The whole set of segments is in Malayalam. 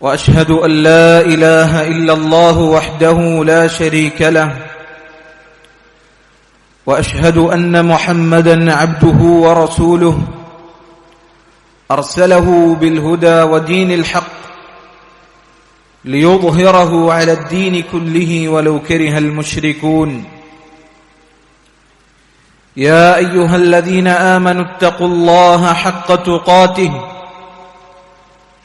وأشهد أن لا إله إلا الله وحده لا شريك له وأشهد أن محمدا عبده ورسوله أرسله بالهدى ودين الحق ليظهره على الدين كله ولو كره المشركون. يا أيها الذين آمنوا اتقوا الله حق تقاته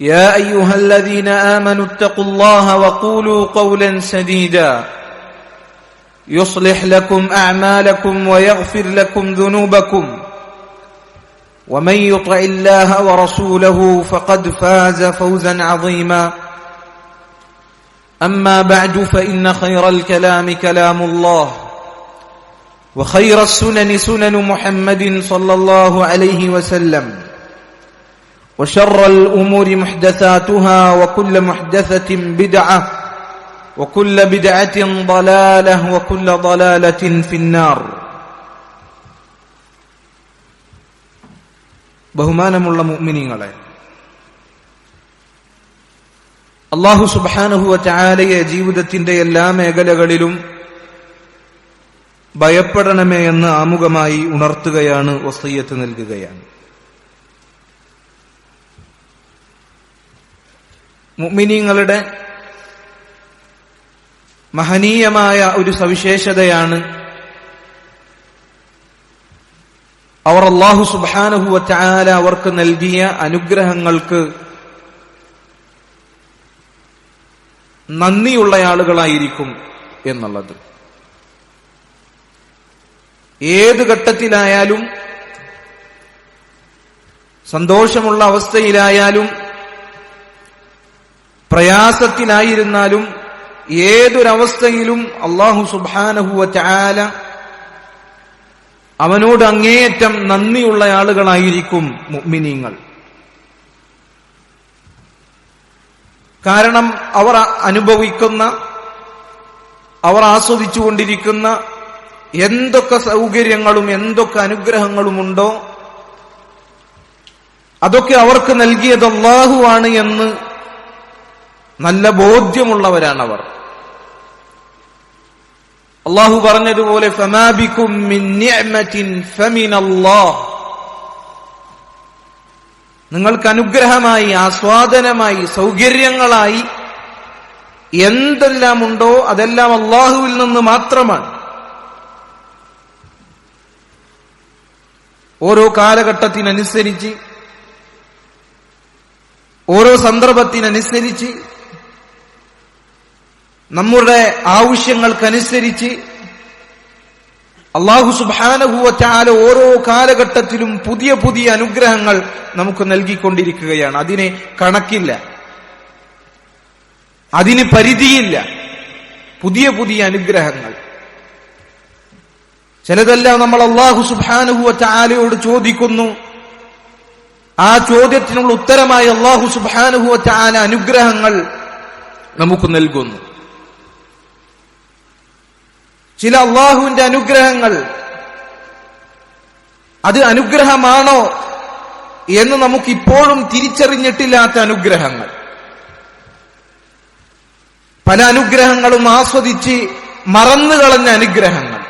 يا أيها الذين آمنوا اتقوا الله وقولوا قولا سديدا. يصلح لكم أعمالكم ويغفر لكم ذنوبكم. ومن يطع الله ورسوله فقد فاز فوزا عظيما. أما بعد فإن خير الكلام كلام الله. وخير السنن سنن محمد صلى الله عليه وسلم. وشر الأمور محدثاتها وكل محدثة بدعة وكل بدعة ضلالة وكل ضلالة في النار ബഹുമാനമുള്ള മുഅ്മിനീങ്ങളെ അള്ളാഹു സുബ്ഹാനഹു ചായാലയെ ജീവിതത്തിന്റെ എല്ലാ മേഖലകളിലും ഭയപ്പെടണമേ എന്ന് ആമുഖമായി ഉണർത്തുകയാണ് വസയ്യത്ത് നൽകുകയാണ് മുഅ്മിനീങ്ങളുടെ മഹനീയമായ ഒരു സവിശേഷതയാണ് അവർ അള്ളാഹു സുബാനഹുവ ചായാല അവർക്ക് നൽകിയ അനുഗ്രഹങ്ങൾക്ക് നന്ദിയുള്ള ആളുകളായിരിക്കും എന്നുള്ളത്. ഏത് ഘട്ടത്തിലായാലും സന്തോഷമുള്ള അവസ്ഥയിലായാലും പ്രയാസത്തിലായിരുന്നാലും ഏതൊരവസ്ഥയിലും അള്ളാഹു സുബാനഹുവ ചാല അവനോട് അങ്ങേയറ്റം നന്ദിയുള്ള ആളുകളായിരിക്കും മുഅ്മിനീങ്ങൾ. കാരണം അവർ അനുഭവിക്കുന്ന അവർ ആസ്വദിച്ചുകൊണ്ടിരിക്കുന്ന എന്തൊക്കെ സൗകര്യങ്ങളും എന്തൊക്കെ അനുഗ്രഹങ്ങളുമുണ്ടോ അതൊക്കെ അവർക്ക് നൽകിയത് അള്ളാഹുവാണ് എന്ന് നല്ല ബോധ്യമുള്ളവരാണവർ. അള്ളാഹു പറഞ്ഞതുപോലെ നിങ്ങൾക്ക് അനുഗ്രഹമായി ആസ്വാദനമായി സൗകര്യങ്ങളായി എന്തെല്ലാം ഉണ്ടോ അതെല്ലാം അള്ളാഹുവിൽ നിന്ന് മാത്രമാണ്. ഓരോ കാലഘട്ടത്തിനനുസരിച്ച് ഓരോ സന്ദർഭത്തിനനുസരിച്ച് നമ്മുടെ ആവശ്യങ്ങൾക്കനുസരിച്ച് അള്ളാഹു സുബാനഹുവറ്റാല ഓരോ കാലഘട്ടത്തിലും പുതിയ പുതിയ അനുഗ്രഹങ്ങൾ നമുക്ക് നൽകിക്കൊണ്ടിരിക്കുകയാണ്. അതിന് കണക്കില്ല. അതിന് പരിധിയില്ല. പുതിയ പുതിയ അനുഗ്രഹങ്ങൾ. ചിലതെല്ലാം നമ്മൾ അള്ളാഹു സുബാനുഹുവറ്റാലയോട് ചോദിക്കുന്നു. ആ ചോദ്യത്തിനുള്ള ഉത്തരമായി അള്ളാഹു സുബാനുഹുവറ്റാല അനുഗ്രഹങ്ങൾ നമുക്ക് നൽകുന്നു. ചില അള്ളാഹുവിന്റെ അനുഗ്രഹങ്ങൾ. അത് അനുഗ്രഹമാണോ എന്ന് നമുക്കിപ്പോഴും തിരിച്ചറിഞ്ഞിട്ടില്ലാത്ത അനുഗ്രഹങ്ങൾ. പല അനുഗ്രഹങ്ങളും ആസ്വദിച്ച് മറന്നു കളഞ്ഞ അനുഗ്രഹങ്ങൾ.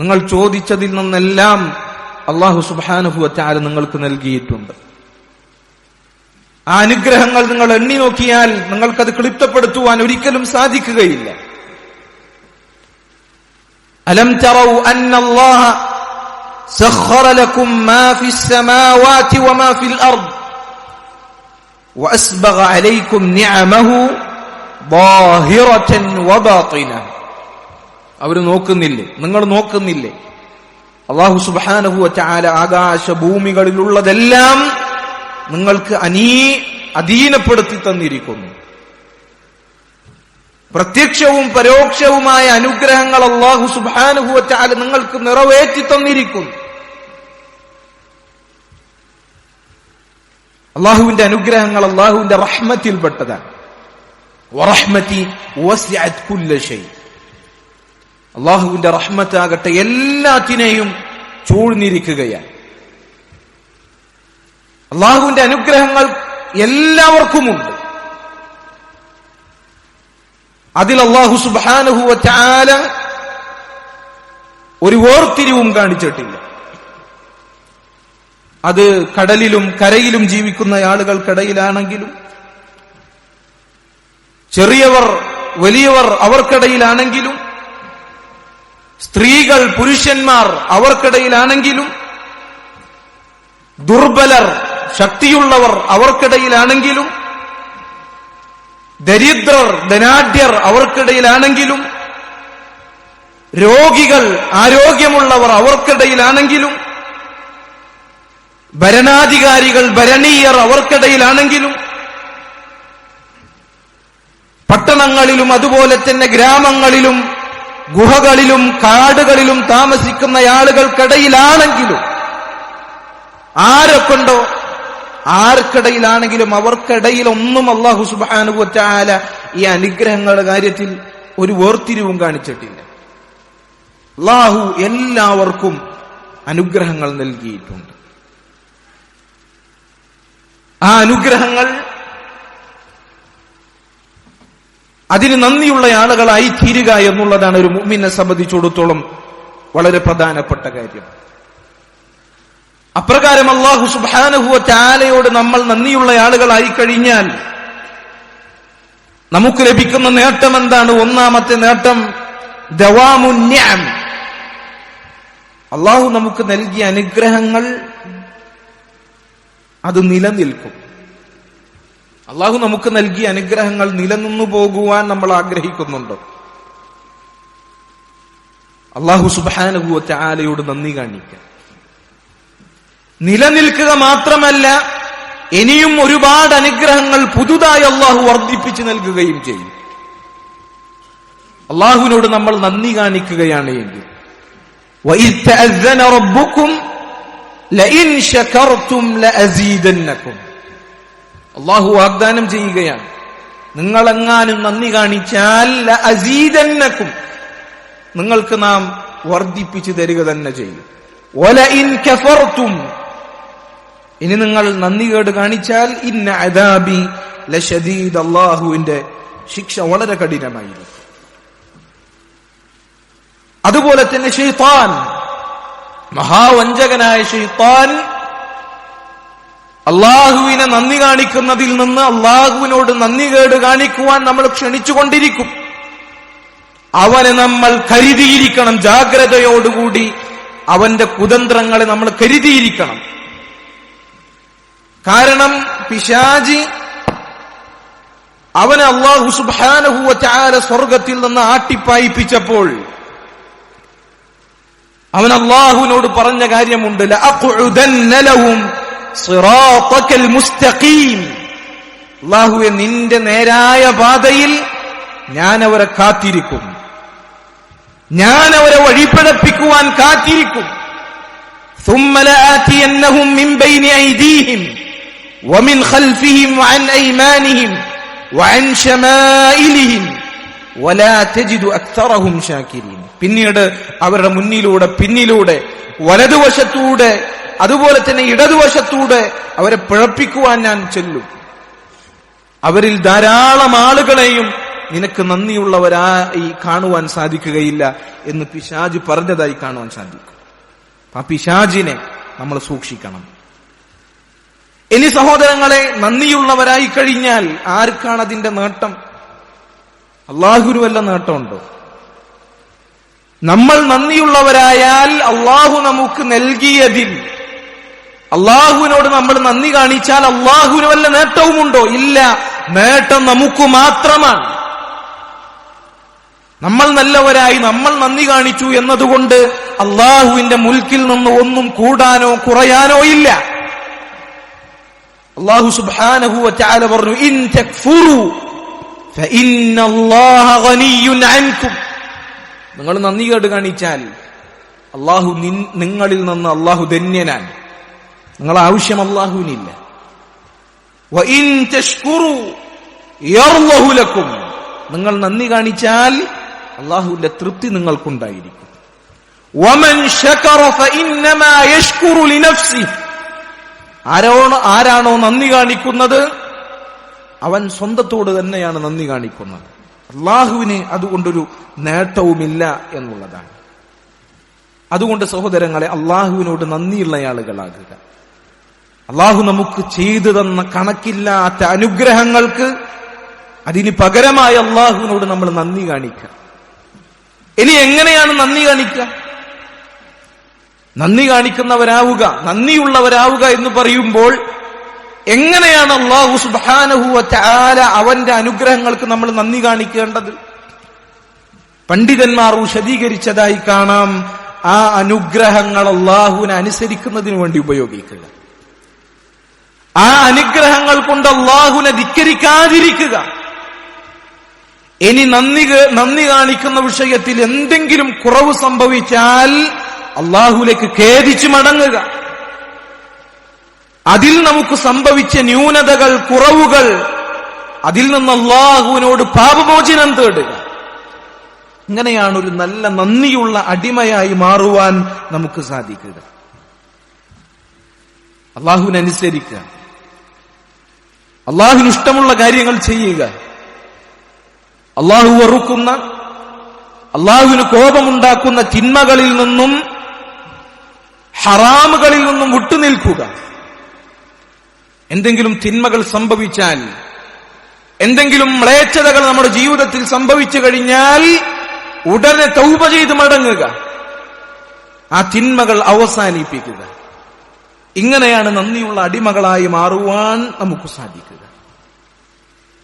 നിങ്ങൾ ചോദിച്ചതിൽ നിന്നെല്ലാം അള്ളാഹു സുബാനുഭവത്താല നിങ്ങൾക്ക് നൽകിയിട്ടുണ്ട് ആ അനുഗ്രഹങ്ങൾ നിങ്ങൾ എണ്ണി നോക്കിയാൽ നിങ്ങൾക്കത് ക്ലിപ്തപ്പെടുത്തുവാൻ ഒരിക്കലും സാധിക്കുകയില്ല അലം തറൗ അന്നല്ലാഹ سخر لكم ما في السماوات وما في الأرض وأسبغ عليكم نعمه ظاهرة وباطنة അവർ നോക്കുന്നില്ലേ നിങ്ങൾ നോക്കുന്നില്ലേ അള്ളാഹു സുബാനഹുവറ്റാല ആകാശ ഭൂമികളിലുള്ളതെല്ലാം നിങ്ങൾക്ക് അനീ അധീനപ്പെടുത്തി തന്നിരിക്കുന്നു. പ്രത്യക്ഷവും പരോക്ഷവുമായ അനുഗ്രഹങ്ങൾ അള്ളാഹു സുബാനുഭവ ചാല നിങ്ങൾക്ക് നിറവേറ്റി തന്നിരിക്കുന്നു. അള്ളാഹുവിന്റെ അനുഗ്രഹങ്ങൾ അള്ളാഹുവിന്റെ റഹ്മത്തിൽപ്പെട്ടതാണ്. അള്ളാഹുവിന്റെ റഹ്മത്താകട്ടെ എല്ലാത്തിനെയും ചൂഴ്ന്നിരിക്കുകയാണ്. അള്ളാഹുവിന്റെ അനുഗ്രഹങ്ങൾ എല്ലാവർക്കുമുണ്ട്. അതിൽ അള്ളാഹു സുബാനുഹുവ ചാല ഒരു വേർതിരിവും കാണിച്ചിട്ടില്ല. അത് കടലിലും കരയിലും ജീവിക്കുന്ന ആളുകൾക്കിടയിലാണെങ്കിലും ചെറിയവർ വലിയവർ അവർക്കിടയിലാണെങ്കിലും സ്ത്രീകൾ പുരുഷന്മാർ അവർക്കിടയിലാണെങ്കിലും ദുർബലർ ശക്തിയുള്ളവർ അവർക്കിടയിലാണെങ്കിലും ദരിദ്രർ ധനാഢ്യർ അവർക്കിടയിലാണെങ്കിലും രോഗികൾ ആരോഗ്യമുള്ളവർ അവർക്കിടയിലാണെങ്കിലും ഭരണാധികാരികൾ ഭരണീയർ അവർക്കിടയിലാണെങ്കിലും പട്ടണങ്ങളിലും അതുപോലെ തന്നെ ഗ്രാമങ്ങളിലും ഗുഹകളിലും കാടുകളിലും താമസിക്കുന്ന ആളുകൾക്കിടയിലാണെങ്കിലും ആരൊക്കെണ്ടോ ആർക്കിടയിലാണെങ്കിലും അവർക്കിടയിൽ ഒന്നും അള്ളാഹു സുബാനുവറ്റാല ഈ അനുഗ്രഹങ്ങളുടെ കാര്യത്തിൽ ഒരു വേർതിരിവും കാണിച്ചിട്ടില്ല. അള്ളാഹു എല്ലാവർക്കും അനുഗ്രഹങ്ങൾ നൽകിയിട്ടുണ്ട്. ആ അനുഗ്രഹങ്ങൾ അതിന് നന്ദിയുള്ള ആളുകളായി തീരുക എന്നുള്ളതാണ് ഒരു മുമ്മിനെ സംബന്ധിച്ചിടത്തോളം വളരെ പ്രധാനപ്പെട്ട കാര്യം. അപ്രകാരം അള്ളാഹു സുബാനഹുവ ചാലയോട് നമ്മൾ നന്ദിയുള്ള ആളുകളായി കഴിഞ്ഞാൽ നമുക്ക് ലഭിക്കുന്ന നേട്ടം എന്താണ്? ഒന്നാമത്തെ നേട്ടം ദവാമുന്യാം അള്ളാഹു നമുക്ക് നൽകിയ അനുഗ്രഹങ്ങൾ അത് നിലനിൽക്കും. അള്ളാഹു നമുക്ക് നൽകിയ അനുഗ്രഹങ്ങൾ നിലനിന്നു പോകുവാൻ നമ്മൾ ആഗ്രഹിക്കുന്നുണ്ടോ അള്ളാഹു സുബാനുഭൂവത്തെ ആലയോട് നന്ദി കാണിക്കാൻ നിലനിൽക്കുക മാത്രമല്ല ഇനിയും ഒരുപാട് അനുഗ്രഹങ്ങൾ പുതുതായി അള്ളാഹു വർദ്ധിപ്പിച്ചു നൽകുകയും ചെയ്യും അള്ളാഹുവിനോട് നമ്മൾ നന്ദി കാണിക്കുകയാണ് എങ്കിൽ وَإِذْ تَأَذَّنَ رَبُّكُمْ لَئِنْ شَكَرْتُمْ لَأَزِيدَنَّكُمْ അള്ളാഹു വാഗ്ദാനം ചെയ്യുകയാണ്. നിങ്ങളെങ്ങാനും നന്ദി കാണിച്ചാൽ അസീതന്നക്കും നിങ്ങൾക്ക് നാം വർദ്ധിപ്പിച്ചു തരിക തന്നെ ചെയ്യും. ഒലഇൻ കഫർത്തും ഇനി നിങ്ങൾ നന്ദി കേട് കാണിച്ചാൽ ഇന്ന അദാബി ലഷദീദ് അള്ളാഹുവിന്റെ ശിക്ഷ വളരെ കഠിനമായിരിക്കും. അതുപോലെ തന്നെ ഷെയ്ത്താൻ മഹാവഞ്ചകനായ ഷെയ്ത്താൻ അള്ളാഹുവിനെ നന്ദി കാണിക്കുന്നതിൽ നിന്ന് അള്ളാഹുവിനോട് നന്ദി കേട് കാണിക്കുവാൻ നമ്മൾ ക്ഷണിച്ചുകൊണ്ടിരിക്കും. അവനെ നമ്മൾ കരുതിയിരിക്കണം ജാഗ്രതയോടുകൂടി അവന്റെ കുതന്ത്രങ്ങളെ നമ്മൾ കരുതിയിരിക്കണം. കാരണം പിശാജി അവനെ അള്ളാഹു സുബാനഹുവ ചാര സ്വർഗത്തിൽ നിന്ന് ആട്ടിപ്പായിപ്പിച്ചപ്പോൾ അവൻ അള്ളാഹുവിനോട് പറഞ്ഞ കാര്യമുണ്ട് ലഅഖുദന്ന ലഹും സിറാത്തക്കൽ മുസ്തഖീം അള്ളാഹുവെ നിന്റെ നേരായ പാതയിൽ ഞാൻ അവരെ കാത്തിരിക്കും ഞാൻ അവരെ വഴിപ്പിഴപ്പിക്കുവാൻ കാത്തിരിക്കും ثم لآتينهم من بين أيديهم ومن خلفهم وعن أيمانهم وعن شمائلهم ولا تجد أكثرهم شاكرين പിന്നീട് അവരുടെ മുന്നിലൂടെ പിന്നിലൂടെ വലതുവശത്തൂടെ അതുപോലെ തന്നെ ഇടതുവശത്തൂടെ അവരെ പിഴപ്പിക്കുവാൻ ഞാൻ ചെല്ലും. അവരിൽ ധാരാളം ആളുകളെയും നിനക്ക് നന്ദിയുള്ളവരായി കാണുവാൻ സാധിക്കുകയില്ല എന്ന് പിശാജ് പറഞ്ഞതായി കാണുവാൻ സാധിക്കും. ആ പിശാജിനെ നമ്മൾ സൂക്ഷിക്കണം. ഇനി സഹോദരങ്ങളെ നന്ദിയുള്ളവരായി കഴിഞ്ഞാൽ ആർക്കാണ് അതിന്റെ നേട്ടം? അള്ളാഹുരു വല്ല നേട്ടമുണ്ടോ? നമ്മൾ നന്ദിയുള്ളവരായാൽ അള്ളാഹു നമുക്ക് നൽകിയതിൽ അള്ളാഹുവിനോട് നമ്മൾ നന്ദി കാണിച്ചാൽ അള്ളാഹുവിന് വല്ല നേട്ടവുമുണ്ടോ? ഇല്ല. നേട്ടം നമുക്ക് മാത്രമാണ്. നമ്മൾ നല്ലവരായി നമ്മൾ നന്ദി കാണിച്ചു എന്നതുകൊണ്ട് അള്ളാഹുവിന്റെ മുൽക്കിൽ നിന്ന് ഒന്നും കൂടാനോ കുറയാനോ ഇല്ല. അള്ളാഹു സുബ്ഹാനഹു വതആല പറഞ്ഞു ഇൻ നിങ്ങൾ നന്ദി കേട്ട് കാണിച്ചാൽ അള്ളാഹു നിങ്ങളിൽ നിന്ന് അള്ളാഹു ധന്യനാണ്. നിങ്ങളെ ആവശ്യം അള്ളാഹുവിനില്ല ും നിങ്ങൾ നന്ദി കാണിച്ചാൽ അള്ളാഹുവിന്റെ തൃപ്തി നിങ്ങൾക്കുണ്ടായിരിക്കും. ആരാണോ ആരാണോ നന്ദി കാണിക്കുന്നത്? അവൻ സ്വന്തത്തോട് തന്നെയാണ് നന്ദി കാണിക്കുന്നത്. അള്ളാഹുവിന് അതുകൊണ്ടൊരു നേട്ടവുമില്ല എന്നുള്ളതാണ്. അതുകൊണ്ട് സഹോദരങ്ങളെ അള്ളാഹുവിനോട് നന്ദിയുള്ള ആളുകളാകുക. അള്ളാഹു നമുക്ക് ചെയ്തു തന്ന കണക്കില്ലാത്ത അനുഗ്രഹങ്ങൾക്ക് അതിന് പകരമായി അള്ളാഹുവിനോട് നമ്മൾ നന്ദി കാണിക്കുക. ഇനി എങ്ങനെയാണ് നന്ദി കാണിക്കുക? നന്ദി കാണിക്കുന്നവരാവുക നന്ദിയുള്ളവരാവുക എന്ന് പറയുമ്പോൾ എങ്ങനെയാണ് അള്ളാഹു സുബാനഹുവ ചാല അവന്റെ അനുഗ്രഹങ്ങൾക്ക് നമ്മൾ നന്ദി കാണിക്കേണ്ടത്? പണ്ഡിതന്മാർ വിശദീകരിച്ചതായി കാണാം ആ അനുഗ്രഹങ്ങൾ അള്ളാഹുവിനെ അനുസരിക്കുന്നതിന് വേണ്ടി ഉപയോഗിക്കുക. ആ അനുഗ്രഹങ്ങൾ കൊണ്ട് അള്ളാഹുനെ ധിക്കരിക്കാതിരിക്കുക. ഇനി നന്ദി നന്ദി കാണിക്കുന്ന വിഷയത്തിൽ എന്തെങ്കിലും കുറവ് സംഭവിച്ചാൽ അള്ളാഹുലേക്ക് ഖേദിച്ചു മടങ്ങുക. അതിൽ നമുക്ക് സംഭവിച്ച ന്യൂനതകൾ കുറവുകൾ അതിൽ നിന്ന് അള്ളാഹുവിനോട് പാപമോചനം തേടുക. ഇങ്ങനെയാണ് ഒരു നല്ല നന്ദിയുള്ള അടിമയായി മാറുവാൻ നമുക്ക് സാധിക്കുക. അള്ളാഹുവിനനുസരിക്കുക അള്ളാഹുവിന് ഇഷ്ടമുള്ള കാര്യങ്ങൾ ചെയ്യുക. അള്ളാഹു വെറുക്കുന്ന അള്ളാഹുവിന് കോപമുണ്ടാക്കുന്ന തിന്മകളിൽ നിന്നും ഹറാമുകളിൽ നിന്നും വിട്ടുനിൽക്കുക. എന്തെങ്കിലും തിന്മകൾ സംഭവിച്ചാൽ എന്തെങ്കിലും മ്ലേച്ഛതകൾ നമ്മുടെ ജീവിതത്തിൽ സംഭവിച്ചു കഴിഞ്ഞാൽ ഉടനെ തൗപ ചെയ്ത് മടങ്ങുക. ആ തിന്മകൾ അവസാനിപ്പിക്കുക. ഇങ്ങനെയാണ് നന്ദിയുള്ള അടിമകളായി മാറുവാൻ നമുക്ക് സാധിക്കുക.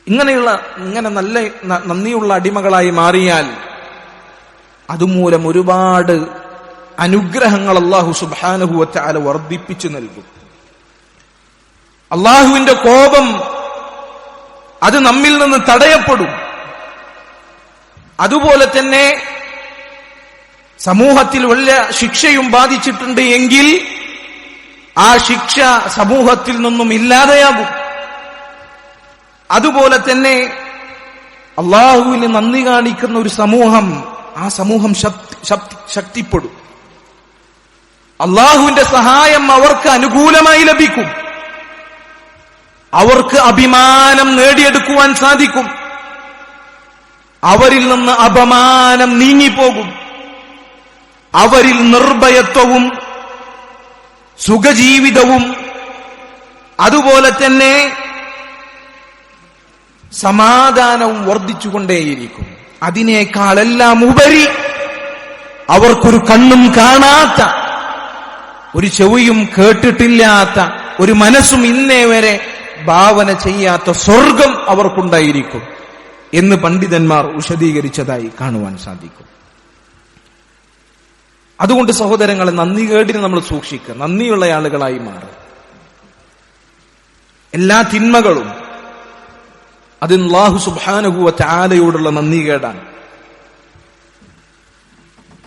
ഇങ്ങനെയുള്ള ഇങ്ങനെ നല്ല നന്ദിയുള്ള അടിമകളായി മാറിയാൽ അതുമൂലം ഒരുപാട് അനുഗ്രഹങ്ങൾ അള്ളാഹു സുബാനുഭവത്തെ അല വർദ്ധിപ്പിച്ചു നൽകും. അള്ളാഹുവിന്റെ കോപം അത് നമ്മിൽ നിന്ന് തടയപ്പെടും. അതുപോലെ തന്നെ സമൂഹത്തിൽ വലിയ ശിക്ഷയും ബാധിച്ചിട്ടുണ്ട് എങ്കിൽ ആ ശിക്ഷ സമൂഹത്തിൽ നിന്നും ഇല്ലാതെയാകും. അതുപോലെ തന്നെ അള്ളാഹുവിന് നന്ദി കാണിക്കുന്ന ഒരു സമൂഹം ആ സമൂഹം ശക്തി- ശക്തി- ശക്തിപ്പെടും. അള്ളാഹുവിന്റെ സഹായം അവർക്ക് അനുകൂലമായി ലഭിക്കും. അവർക്ക് അഭിമാനം നേടിയെടുക്കുവാൻ സാധിക്കും. അവരിൽ നിന്ന് അപമാനം നീങ്ങിപ്പോകും. അവരിൽ നിർഭയത്വവും സുഖജീവിതവും അതുപോലെ തന്നെ സമാധാനവും വർദ്ധിച്ചുകൊണ്ടേയിരിക്കും. അതിനേക്കാളെല്ലാം ഉപരി അവർക്കൊരു കണ്ണും കാണാത്ത ഒരു ചെവിയും കേട്ടിട്ടില്ലാത്ത ഒരു മനസ്സും ഇന്നേ വരെ ഭാവന ചെയ്യാത്ത സ്വർഗം അവർക്കുണ്ടായിരിക്കും എന്ന് പണ്ഡിതന്മാർ വിശദീകരിച്ചതായി കാണുവാൻ സാധിക്കും. അതുകൊണ്ട് സഹോദരങ്ങളെ നന്ദി കേടിന് നമ്മൾ സൂക്ഷിക്കുക. നന്ദിയുള്ള ആളുകളായി മാറുക എല്ലാ തിന്മകളും അത് ലാഹു സുബാനുഭൂവ ചാലയോടുള്ള നന്ദി കേടാണ്.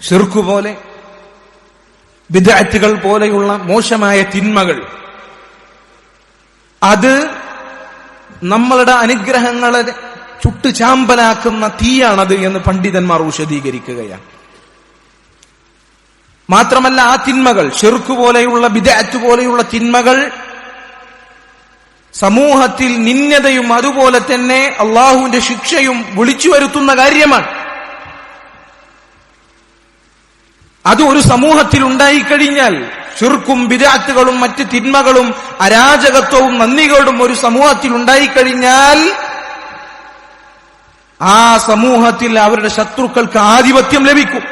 ഷിർക്കു പോലെ വിദഗ്ധകൾ പോലെയുള്ള മോശമായ തിന്മകൾ അത് നമ്മളുടെ അനുഗ്രഹങ്ങളെ ചുട്ടു ചാമ്പലാക്കുന്ന തീയാണത് എന്ന് പണ്ഡിതന്മാർ വിശദീകരിക്കുകയാണ്. മാത്രമല്ല ആ തിന്മകൾ ഷെറുക്ക് പോലെയുള്ള ബിദഅത്ത് പോലെയുള്ള തിന്മകൾ സമൂഹത്തിൽ നിന്യതയും അതുപോലെ തന്നെ അള്ളാഹുവിന്റെ ശിക്ഷയും വിളിച്ചു വരുത്തുന്ന കാര്യമാണ്. അത് ഒരു സമൂഹത്തിൽ ഉണ്ടായിക്കഴിഞ്ഞാൽ ചുർക്കും ബിരാത്തുകളും മറ്റ് തിന്മകളും അരാജകത്വവും നന്ദികളും ഒരു സമൂഹത്തിൽ ഉണ്ടായിക്കഴിഞ്ഞാൽ ആ സമൂഹത്തിൽ അവരുടെ ശത്രുക്കൾക്ക് ആധിപത്യം ലഭിക്കും.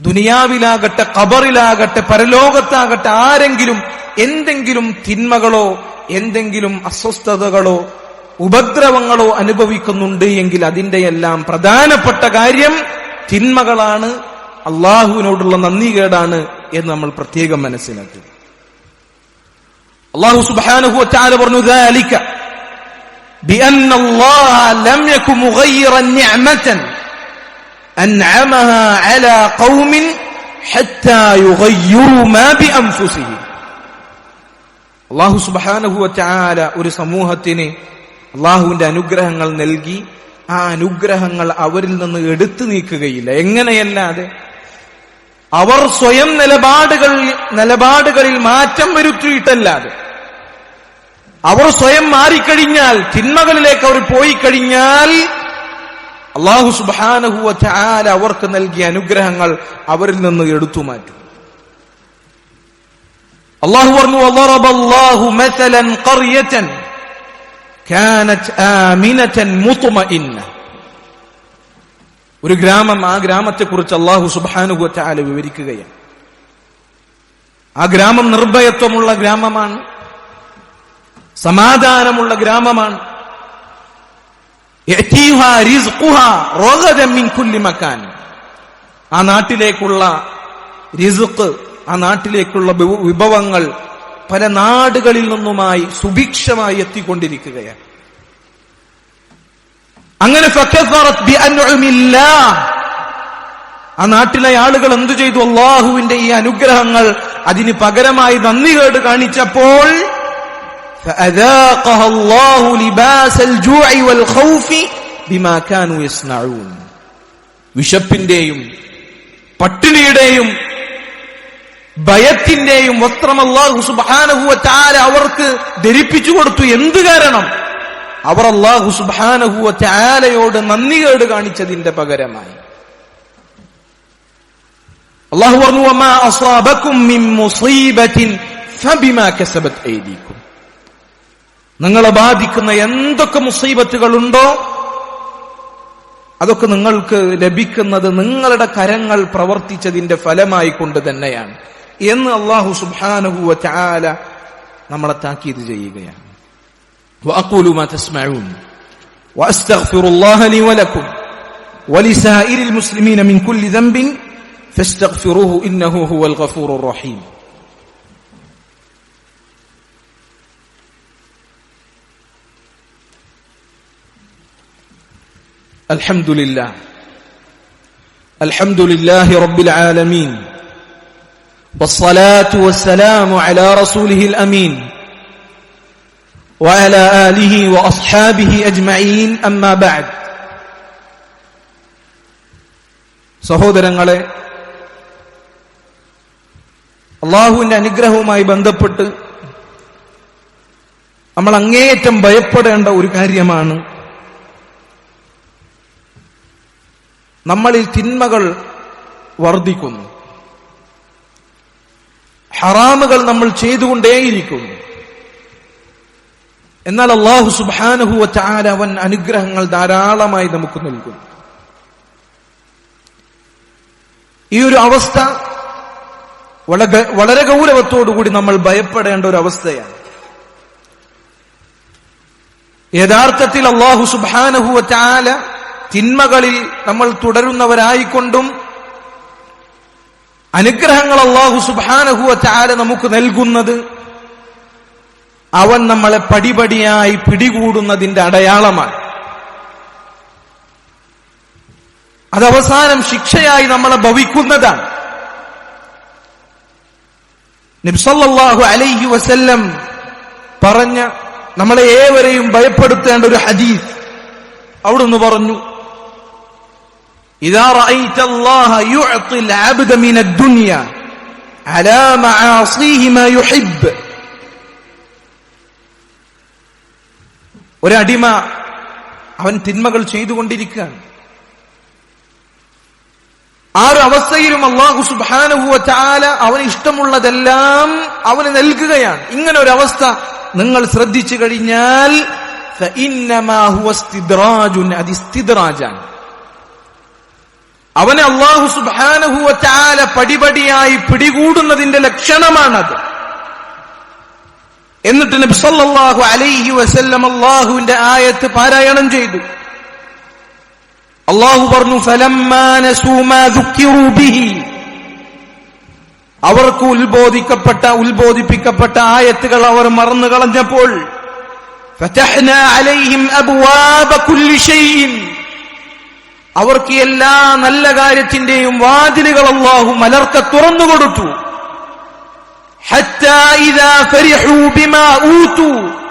ദുനിയാവിലാകട്ടെ കബറിലാകട്ടെ പരലോകത്താകട്ടെ ആരെങ്കിലും എന്തെങ്കിലും തിന്മകളോ എന്തെങ്കിലും അസ്വസ്ഥതകളോ ഉപദ്രവങ്ങളോ അനുഭവിക്കുന്നുണ്ട് എങ്കിൽ അതിന്റെയെല്ലാം പ്രധാനപ്പെട്ട കാര്യം തിന്മകളാണ്. അള്ളാഹുവിനോടുള്ള നന്ദികേടാണ് എന്ന് നമ്മൾ പ്രത്യേകം മനസ്സിലാക്കി. അള്ളാഹു സുബാനുഹു ചാല പറഞ്ഞു ബിഅൻ ലം أنعمها على قوم حتى يغيروا ما بأنفسهم അള്ളാഹു സുബാനഹുവ ചാല ഒരു സമൂഹത്തിന് അള്ളാഹുവിന്റെ അനുഗ്രഹങ്ങൾ നൽകി ആ അനുഗ്രഹങ്ങൾ അവരിൽ നിന്ന് എടുത്തു നീക്കുകയില്ല എങ്ങനെയല്ലാതെ അവർ സ്വയം നിലപാടുകൾ നിലപാടുകളിൽ മാറ്റം വരുത്തിയിട്ടല്ലാതെ അവർ സ്വയം മാറിക്കഴിഞ്ഞാൽ തിന്മകളിലേക്ക് അവർ പോയി കഴിഞ്ഞാൽ അള്ളാഹു സുബാനഹുവ ചാല അവർക്ക് നൽകിയ അനുഗ്രഹങ്ങൾ അവരിൽ നിന്ന് എടുത്തു മാറ്റും. അള്ളാഹു പറഞ്ഞു അള്ളാഹു മെത്തലൻ കറിയറ്റൻ ഒരു ഗ്രാമം ആ ഗ്രാമത്തെക്കുറിച്ച് അള്ളാഹു സുബാനുഹു ചാല വിവരിക്കുകയാണ്. ആ ഗ്രാമം നിർഭയത്വമുള്ള ഗ്രാമമാണ് സമാധാനമുള്ള ഗ്രാമമാണ് ആ നാട്ടിലേക്കുള്ള റിസ്ഖ് ആ നാട്ടിലേക്കുള്ള വിഭവങ്ങൾ പല നാടുകളിൽ നിന്നുമായി സുഭിക്ഷമായി എത്തിക്കൊണ്ടിരിക്കുകയാണ്. അങ്ങനെ. ആ നാട്ടിലെ ആളുകൾ എന്തു ചെയ്തു? അള്ളാഹുവിന്റെ ഈ അനുഗ്രഹങ്ങൾ അതിന് പകരമായി നന്ദി കേട് കാണിച്ചപ്പോൾ فأذاقها الله لباس الجوع والخوف بما كانوا يصنعون വിശപ്പിന്റെയും പട്ടിണിയുടെയും ഭയത്തിന്റെയും വസ്ത്രം അള്ളാഹു സുബാനഹുവ ചാല അവർക്ക് ധരിപ്പിച്ചു കൊടുത്തു എന്ത് കാരണം അവർ അള്ളാഹു സുബാനഹുവ ചാലയോട് നന്ദികേട് കാണിച്ചതിന്റെ പകരമായി അള്ളാഹു പറഞ്ഞു നിങ്ങളെ ബാധിക്കുന്ന എന്തൊക്കെ മുസീബത്തുകളുണ്ടോ അതൊക്കെ നിങ്ങൾക്ക് ലഭിക്കുന്നത് നിങ്ങളുടെ കരങ്ങൾ പ്രവർത്തിച്ചതിന്റെ ഫലമായി കൊണ്ട് തന്നെയാണ് എന്ന് അള്ളാഹു സുബാനഹുവ ചാല നമ്മളെ താക്കീത് ചെയ്യുകയാണ് وأقول ما تسمعون وأستغفر الله لي ولكم ولسائر المسلمين من كل ذنب فاستغفروه إنه هو الغفور الرحيم الحمد لله الحمد لله رب العالمين والصلاة والسلام على رسوله الأمين وعلى آله وأصحابه أجمعين أما بعد സഹോദരങ്ങളെ അള്ളാഹുവിന്റെ അനുഗ്രഹവുമായി ബന്ധപ്പെട്ട് നമ്മൾ അങ്ങേയറ്റം ഭയപ്പെടേണ്ട ഒരു കാര്യമാണ് നമ്മളിൽ തിന്മകൾ വർദ്ധിക്കുന്നു. ഹറാമുകൾ നമ്മൾ ചെയ്തുകൊണ്ടേയിരിക്കുന്നു എന്നാൽ അള്ളാഹു സുബാനഹുവ ചാല അവൻ അനുഗ്രഹങ്ങൾ ധാരാളമായി നമുക്ക് നൽകുന്നു. ഈ ഒരു അവസ്ഥ വളരെ ഗൗരവത്തോടുകൂടി നമ്മൾ ഭയപ്പെടേണ്ട ഒരു അവസ്ഥയാണ്. യഥാർത്ഥത്തിൽ അള്ളാഹു സുബാനഹുവ തിന്മകളിൽ നമ്മൾ തുടരുന്നവരായിക്കൊണ്ടും അനുഗ്രഹങ്ങൾ അള്ളാഹു സുബാനഹുവ ചാല നമുക്ക് നൽകുന്നത് അവൻ നമ്മളെ പടിപടിയായി പിടികൂടുന്നതിന്റെ അടയാളമാണ്. അതവസാനം ശിക്ഷയായി നമ്മളെ ഭവിക്കുന്നതാണ്. നിബ്സല്ലാഹു അലൈഹി വസല്ലം പറഞ്ഞ നമ്മളെ ഏവരെയും ഭയപ്പെടുത്തേണ്ട ഒരു ഹദീസ് അവിടുന്ന് പറഞ്ഞു. إذا رأيت الله يعطي العبد من الدنيا على معاصيه ما يحب ഒരടിമ അവൻ തിന്മകൾ ചെയ്തുകൊണ്ടിരിക്കുകയാണ്. ആ ഒരു അവസ്ഥയിലും അള്ളാഹു സുബാനുഭവ ചാല അവന് ഇഷ്ടമുള്ളതെല്ലാം അവന് നൽകുകയാണ്. ഇങ്ങനെ ഒരു അവസ്ഥ നിങ്ങൾ ശ്രദ്ധിച്ചു കഴിഞ്ഞാൽ അത് അവനെ അള്ളാഹു സുബാനഹുവ പടിപടിയായി പിടികൂടുന്നതിന്റെ ലക്ഷണമാണത്. എന്നിട്ട് നബ്സല്ലാഹു അലൈഹി വസല്ലം അള്ളാഹുവിന്റെ ആയത്ത് പാരായണം ചെയ്തു. അള്ളാഹു പറഞ്ഞു അവർക്ക് ഉത്ബോധിക്കപ്പെട്ട ഉത്ബോധിപ്പിക്കപ്പെട്ട ആയത്തുകൾ അവർ മറന്നു കളഞ്ഞപ്പോൾ അലൈഹിം അവർക്ക് എല്ലാ നല്ല കാര്യത്തിന്റെയും വാതിലുകൾ അള്ളാഹു മലർക്ക തുറന്നു കൊടുത്തു.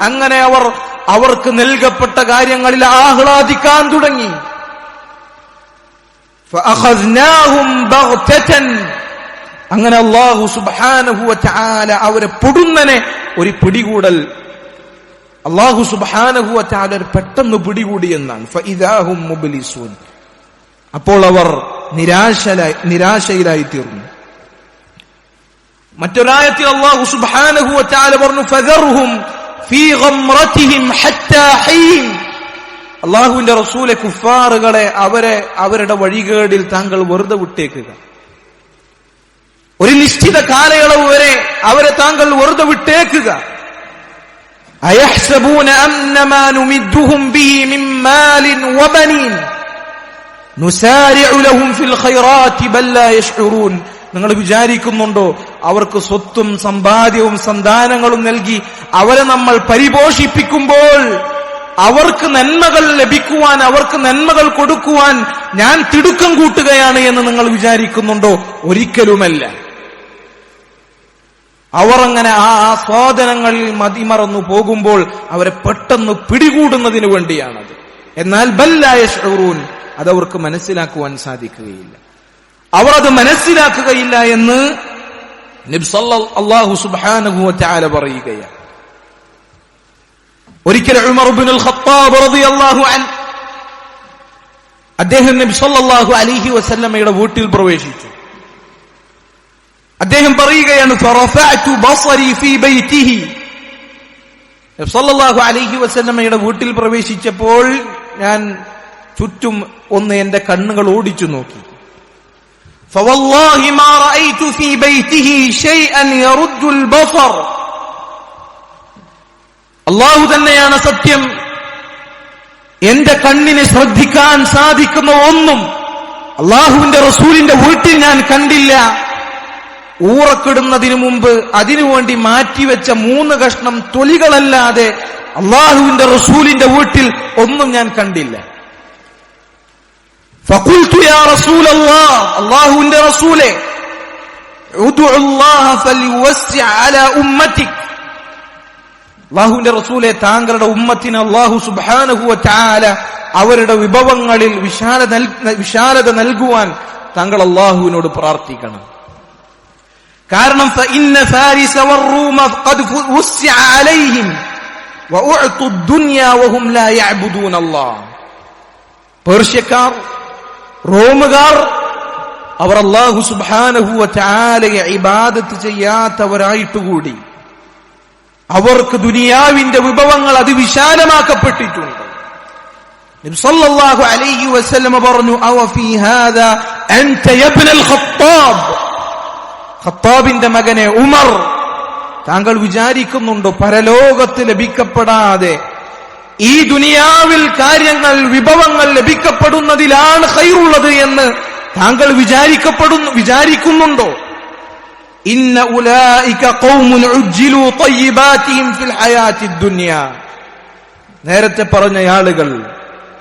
അങ്ങനെ അവർ അവർക്ക് നൽകപ്പെട്ട കാര്യങ്ങളിൽ ആഹ്ലാദിക്കാൻ തുടങ്ങി. അങ്ങനെ അള്ളാഹു സുബാനഹു ചാല അവരെ പൊടുന്നനെ ഒരു പിടികൂടൽ. അള്ളാഹു സുബാനഹു ചാല പെട്ടെന്ന് പിടികൂടി എന്നാണ്. അപ്പോൾ അവർ നിരാശരായി നിരാശയിലായി തീർന്നു മറ്റൊരായത്തിൽ അള്ളാഹു സുബ്ഹാനഹു വതആല പറഞ്ഞു ഫദർഹും ഫീ ഹത്താ ഹീൻ. അള്ളാഹുവിന്റെ റസൂലെ കുഫാറുകളെ അവരെ അവരുടെ വഴികേടിൽ താങ്കൾ വെറുതെ വിട്ടേക്കുക. ഒരു നിശ്ചിത കാലയളവ് വരെ അവരെ താങ്കൾ വെറുതെ വിട്ടേക്കുക. അയഹ്സബൂന അന്നമാ നുമിദ്ദുഹും ബിഹി മിൻ മാലിൻ വബനീൻ നിങ്ങൾ വിചാരിക്കുന്നുണ്ടോ? അവർക്ക് സ്വത്തും സമ്പാദ്യവും സന്താനങ്ങളും നൽകി അവരെ നമ്മൾ പരിപോഷിപ്പിക്കുമ്പോൾ അവർക്ക് നന്മകൾ ലഭിക്കുവാൻ അവർക്ക് നന്മകൾ കൊടുക്കുവാൻ ഞാൻ തിടുക്കം കൂട്ടുകയാണ് എന്ന് നിങ്ങൾ വിചാരിക്കുന്നുണ്ടോ? ഒരിക്കലുമല്ല. അവർ അങ്ങനെ ആ ആസ്വാദനങ്ങളിൽ മതിമറന്നു പോകുമ്പോൾ അവരെ പെട്ടെന്ന് പിടികൂടുന്നതിന് വേണ്ടിയാണത്. എന്നാൽ ബല്ലായ ഷൗറൂൻ അതവർക്ക് മനസ്സിലാക്കുവാൻ സാധിക്കുകയില്ല. അവർ അത് മനസ്സിലാക്കുകയില്ല എന്ന് അള്ളാഹു സുബാനുഭവ ചാല പറയുകയാണ്. ഒരിക്കൽ അദ്ദേഹം നബി സല്ലല്ലാഹു അലൈഹി വസല്ലമയുടെ വീട്ടിൽ പ്രവേശിച്ചു. അദ്ദേഹം പറയുകയാണ് വസല്ലമ്മയുടെ അലൈഹി വസല്ലമയുടെ വീട്ടിൽ പ്രവേശിച്ചപ്പോൾ ഞാൻ ചുറ്റും ഒന്ന് എന്റെ കണ്ണുകൾ ഓടിച്ചു നോക്കി. അള്ളാഹു തന്നെയാണ് സത്യം. എന്റെ കണ്ണിനെ ശ്രദ്ധിക്കാൻ സാധിക്കുന്ന ഒന്നും അള്ളാഹുവിന്റെ റസൂലിന്റെ വീട്ടിൽ ഞാൻ കണ്ടില്ല. ഊറക്കിടുന്നതിനു മുമ്പ് അതിനുവേണ്ടി മാറ്റിവെച്ച മൂന്ന് കഷ്ണം തൊലികളല്ലാതെ അള്ളാഹുവിന്റെ റസൂലിന്റെ വീട്ടിൽ ഒന്നും ഞാൻ കണ്ടില്ല. അള്ളാഹുവിന്റെ റസൂലെ അള്ളാഹുവിന്റെ റസൂലെ താങ്കളുടെ ഉമ്മത്തിന് അള്ളാഹു സുബാനഹുവ ചാല അവരുടെ വിഭവങ്ങളിൽ വിശാല വിശാലത നൽകുവാൻ താങ്കൾ അള്ളാഹുവിനോട് പ്രാർത്ഥിക്കണം. കാരണം പേർഷ്യക്കാർ റോമുകാർ അവർ അള്ളാഹു സുബാനഹുവ ചാലയെ ഇബാദത്ത് ചെയ്യാത്തവരായിട്ടുകൂടി. അവർക്ക് ദുനിയാവിന്റെ വിഭവങ്ങൾ അതിവിശാലമാക്കപ്പെട്ടിട്ടുണ്ട്. അലൈഹി വസല്ലമ പറഞ്ഞു ഖത്താബിന്റെ മകനെ ഉമർ താങ്കൾ വിചാരിക്കുന്നുണ്ടോ പരലോകത്ത് ലഭിക്കപ്പെടാതെ ഈ ദുനിയാവിൽ കാര്യങ്ങൾ വിഭവങ്ങൾ ലഭിക്കപ്പെടുന്നതിലാണ് ഹൈറുള്ളത് എന്ന് താങ്കൾ വിചാരിക്കപ്പെടുന്നു വിചാരിക്കുന്നുണ്ടോ? ഇന്ന നേരത്തെ പറഞ്ഞ ആളുകൾ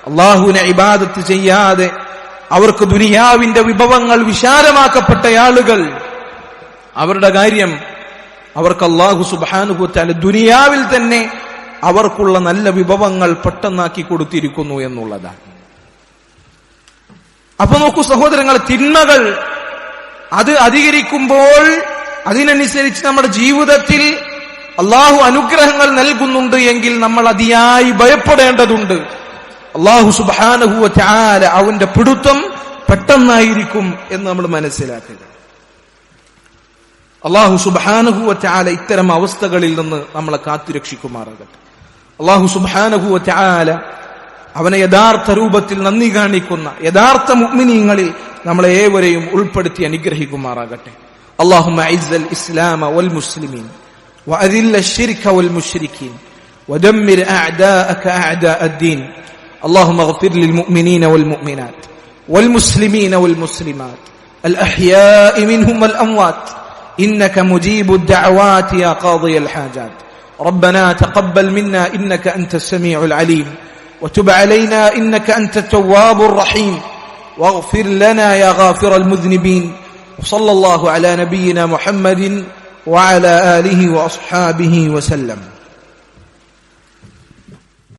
അള്ളാഹുവിനെ ഇബാദത്ത് ചെയ്യാതെ അവർക്ക് ദുനിയാവിന്റെ വിഭവങ്ങൾ വിശാലമാക്കപ്പെട്ട ആളുകൾ അവരുടെ കാര്യം അവർക്ക് അള്ളാഹു സുബാനുഭൂത്താൽ ദുനിയാവിൽ തന്നെ അവർക്കുള്ള നല്ല വിഭവങ്ങൾ പെട്ടെന്നാക്കി കൊടുത്തിരിക്കുന്നു എന്നുള്ളതാണ്. അപ്പൊ നോക്കൂ സഹോദരങ്ങൾ തിന്മകൾ അത് അധികരിക്കുമ്പോൾ അതിനനുസരിച്ച് നമ്മുടെ ജീവിതത്തിൽ അള്ളാഹു അനുഗ്രഹങ്ങൾ നൽകുന്നുണ്ട് എങ്കിൽ നമ്മൾ അതിയായി ഭയപ്പെടേണ്ടതുണ്ട്. അള്ളാഹു സുബാനഹുവ അവന്റെ പിടുത്തം പെട്ടെന്നായിരിക്കും എന്ന് നമ്മൾ മനസ്സിലാക്കുക. അള്ളാഹു സുബാനഹുവ ചാല ഇത്തരം അവസ്ഥകളിൽ നിന്ന് നമ്മളെ കാത്തുരക്ഷിക്കുമാറാകട്ടെ അള്ളാഹു സുബാനഹുവ ചാല അവനെ യഥാർത്ഥ രൂപത്തിൽ നന്ദി കാണിക്കുന്ന യഥാർത്ഥ മുഗ്മിനീങ്ങളിൽ നമ്മളെ ഏവരെയും ഉൾപ്പെടുത്തി അനുഗ്രഹിക്കുമാറാകട്ടെ اللهم اعز الاسلام والمسلمين واذل الشرك والمشركين ودمر اعداءك اعداء الدين اللهم اغفر للمؤمنين والمؤمنات والمسلمين والمسلمات الاحياء منهم والاموات إنك مجيب الدعوات يا قاضي الحاجات. ربنا تقبل منا إنك أنت السميع العليم. وتب علينا إنك أنت التواب الرحيم. واغفر لنا يا غافر المذنبين. وصلى الله على نبينا محمد وعلى آله وأصحابه وسلم.